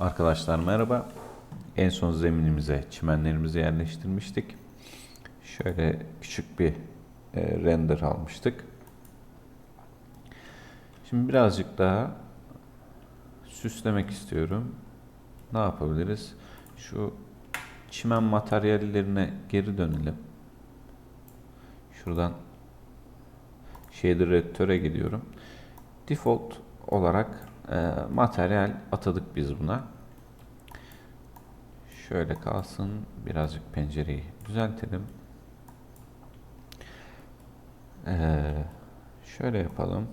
Arkadaşlar merhaba. En son zeminimize çimenlerimizi yerleştirmiştik. Şöyle küçük bir e, render almıştık. Şimdi birazcık daha süslemek istiyorum. Ne yapabiliriz? Şu çimen materyallerine geri dönelim. Şuradan shader editöre gidiyorum. Default olarak e, materyal atadık biz buna. Şöyle kalsın. Birazcık pencereyi düzeltelim. Ee, şöyle yapalım.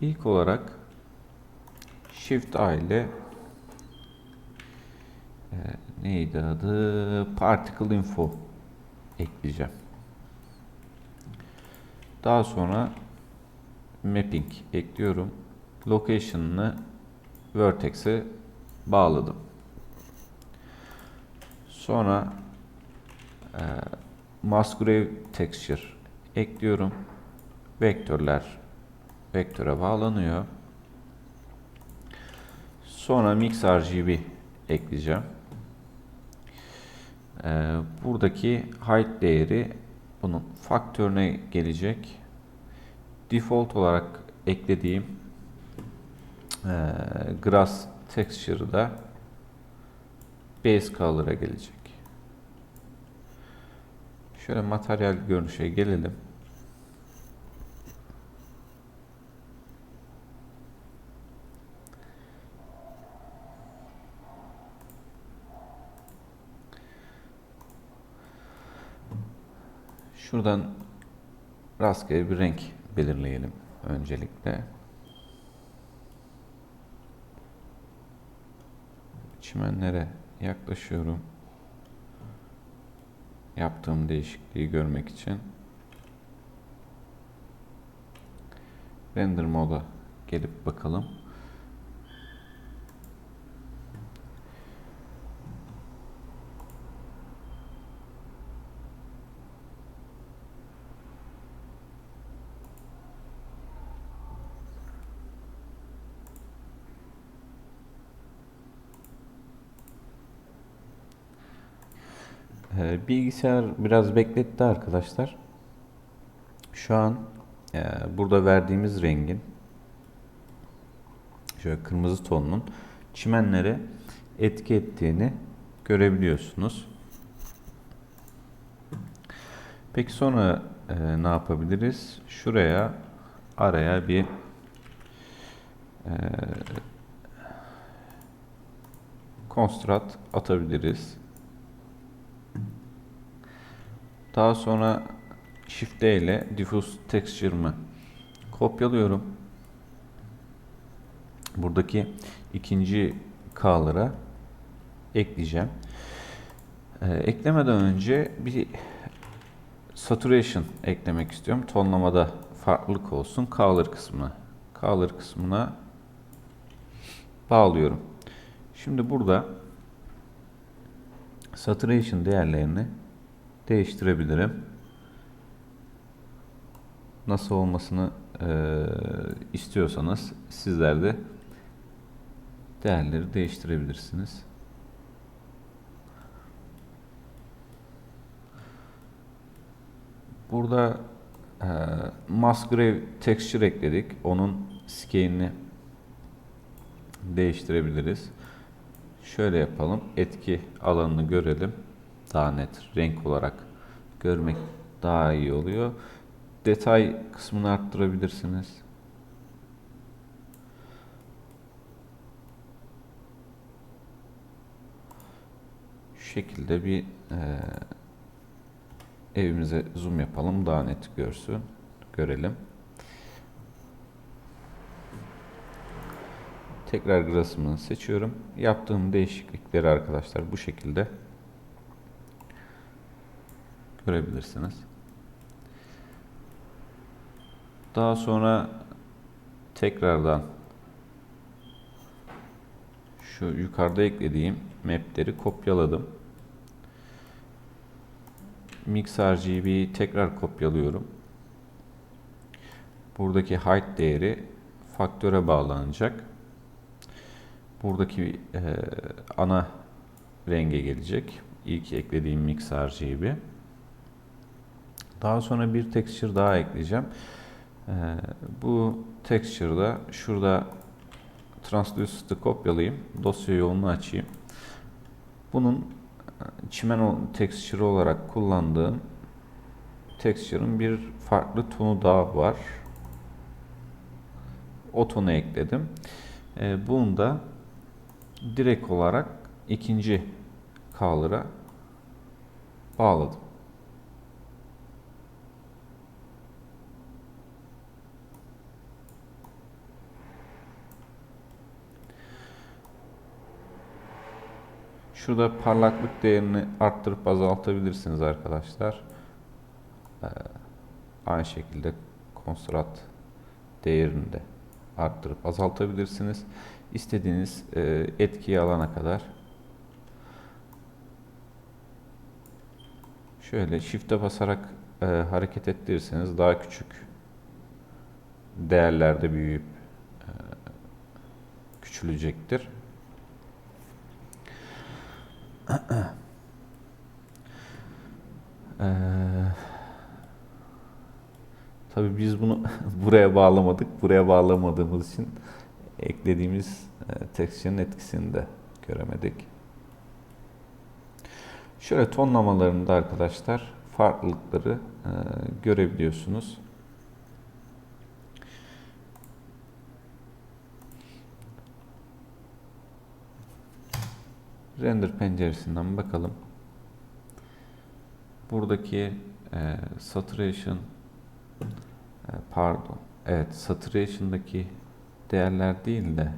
İlk olarak Shift A ile e, neydi adı? Particle Info ekleyeceğim. Daha sonra mapping ekliyorum. Location'ını vertex'e bağladım. Sonra e, Musgrave texture ekliyorum. Vektörler vektöre bağlanıyor. Sonra mix RGB ekleyeceğim. E, buradaki height değeri bunun faktörüne gelecek. Default olarak eklediğim e, grass texture'da base color'a gelecek. Şöyle materyal görünüşe gelelim. Şuradan rastgele bir renk belirleyelim öncelikle. Çimenlere yaklaşıyorum. Yaptığım değişikliği görmek için. Render moda gelip bakalım. Ee, Bilgisayar biraz bekletti arkadaşlar. Şu an e, burada verdiğimiz rengin şöyle kırmızı tonunun çimenlere etki ettiğini görebiliyorsunuz. Peki sonra e, ne yapabiliriz? Şuraya araya bir e, konstrat atabiliriz. Daha sonra Shift D ile Diffuse Texture'ımı kopyalıyorum. Buradaki ikinci K'lara ekleyeceğim. Ee, eklemeden önce bir saturation eklemek istiyorum. Tonlamada farklılık olsun. Color kısmına Color kısmına bağlıyorum. Şimdi burada saturation değerlerini değiştirebilirim. Nasıl olmasını e, istiyorsanız sizler de değerleri değiştirebilirsiniz. Burada e, Musgrave texture ekledik. Onun scale'ini değiştirebiliriz. Şöyle yapalım. Etki alanını görelim daha net renk olarak görmek daha iyi oluyor. Detay kısmını arttırabilirsiniz. Şu şekilde bir e, evimize zoom yapalım daha net görsün, görelim. Tekrar grasımı seçiyorum. Yaptığım değişiklikleri arkadaşlar bu şekilde görebilirsiniz. Daha sonra tekrardan şu yukarıda eklediğim mapleri kopyaladım. Mix RGB'yi tekrar kopyalıyorum. Buradaki height değeri faktöre bağlanacak. buradaki e, ana renge gelecek. İlk eklediğim mix RGB. Daha sonra bir texture daha ekleyeceğim. E, bu texture'da şurada Translucid'i kopyalayayım. Dosya yolunu açayım. Bunun e, çimen texture olarak kullandığım texture'ın bir farklı tonu daha var. O tonu ekledim. E, bunu da direkt olarak ikinci color'a bağladım. Şurada parlaklık değerini arttırıp azaltabilirsiniz arkadaşlar. Ee, aynı şekilde konstrat değerini de arttırıp azaltabilirsiniz. İstediğiniz e, etkiyi alana kadar. Şöyle shift'e basarak e, hareket ettirirseniz daha küçük değerlerde büyüyüp e, küçülecektir. Ee, tabii biz bunu buraya bağlamadık. Buraya bağlamadığımız için eklediğimiz e, texture'ın etkisini de göremedik. Şöyle tonlamalarında arkadaşlar farklılıkları e, görebiliyorsunuz. Render penceresinden bakalım. Buradaki e, saturation e, pardon. Evet, saturation'daki değerler değil de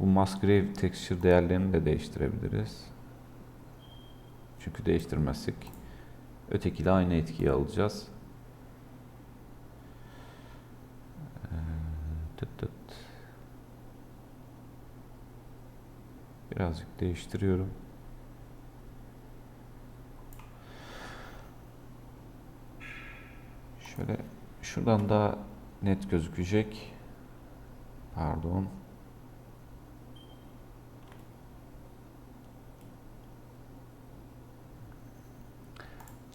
bu Musgrave texture değerlerini de değiştirebiliriz. Çünkü değiştirmezsek ötekiyle aynı etkiyi alacağız. Ee, tıt tıt. Birazcık değiştiriyorum. Şöyle şuradan daha net gözükecek. Pardon.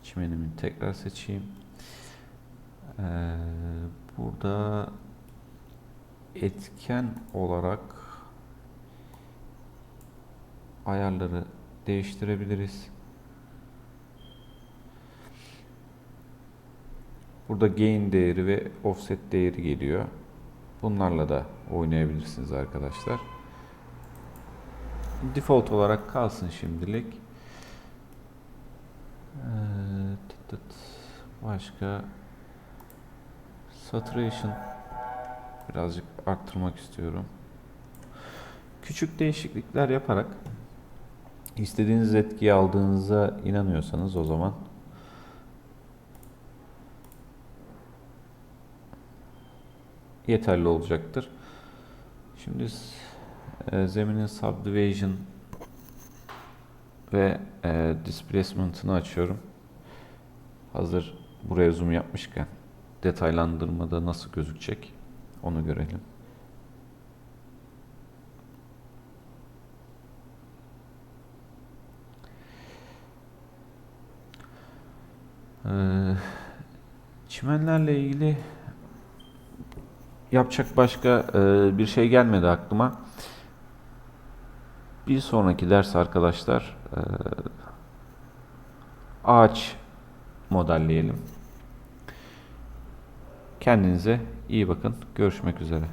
Çimenimi tekrar seçeyim. Ee, burada etken olarak ayarları değiştirebiliriz. Burada gain değeri ve offset değeri geliyor. Bunlarla da oynayabilirsiniz arkadaşlar. Default olarak kalsın şimdilik. Ee. Başka saturation birazcık arttırmak istiyorum. Küçük değişiklikler yaparak istediğiniz etkiyi aldığınıza inanıyorsanız o zaman yeterli olacaktır. Şimdi e, zeminin subdivision ve e, displacement'ını açıyorum. Hazır buraya zoom yapmışken detaylandırmada nasıl gözükecek onu görelim. Çimenlerle ilgili yapacak başka e, bir şey gelmedi aklıma. Bir sonraki ders arkadaşlar e, ağaç modelleyelim. Kendinize iyi bakın. Görüşmek üzere.